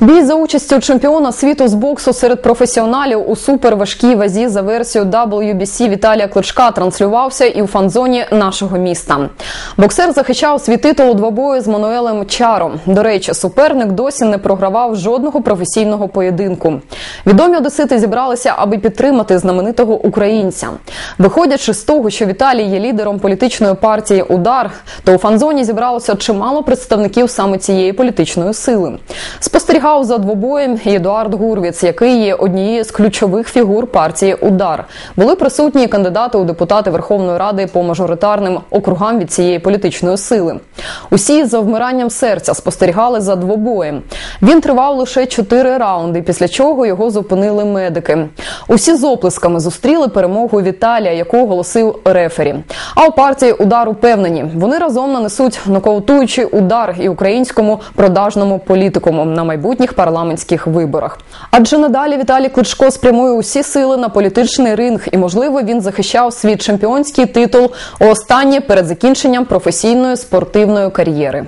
Бій за участю чемпіона світу з боксу серед професіоналів у суперважкій вазі за версією WBC Віталія Кличка транслювався і у фан-зоні нашого міста. Боксер захищав свій титул у двобою з Мануелем Чаро. До речі, суперник досі не програвав жодного професійного поєдинку. Відомі одесити зібралися, аби підтримати знаменитого українця. Виходячи з того, що Віталій є лідером політичної партії Удар, то у фан-зоні зібралося чимало представників саме цієї політичної сили. Спостерігав за двобоєм і Едуард Гурвіц, який є однією з ключових фігур партії Удар. Були присутні кандидати у депутати Верховної Ради по мажоритарним округам від цієї політичної сили. Усі за вмиранням серця спостерігали за двобоєм. Він тривав лише чотири раунди, після чого його зупинили медики. Усі з оплесками зустріли перемогу Віталія, яку оголосив рефері. А у партії удар упевнені, вони разом нанесуть нокаутуючий удар і українському продажному політикуму на майбутніх парламентських виборах. Адже надалі Віталій Кличко спрямує усі сили на політичний ринг, і можливо він захищав свій чемпіонський титул останнє перед закінченням професійної спортивної кар'єри.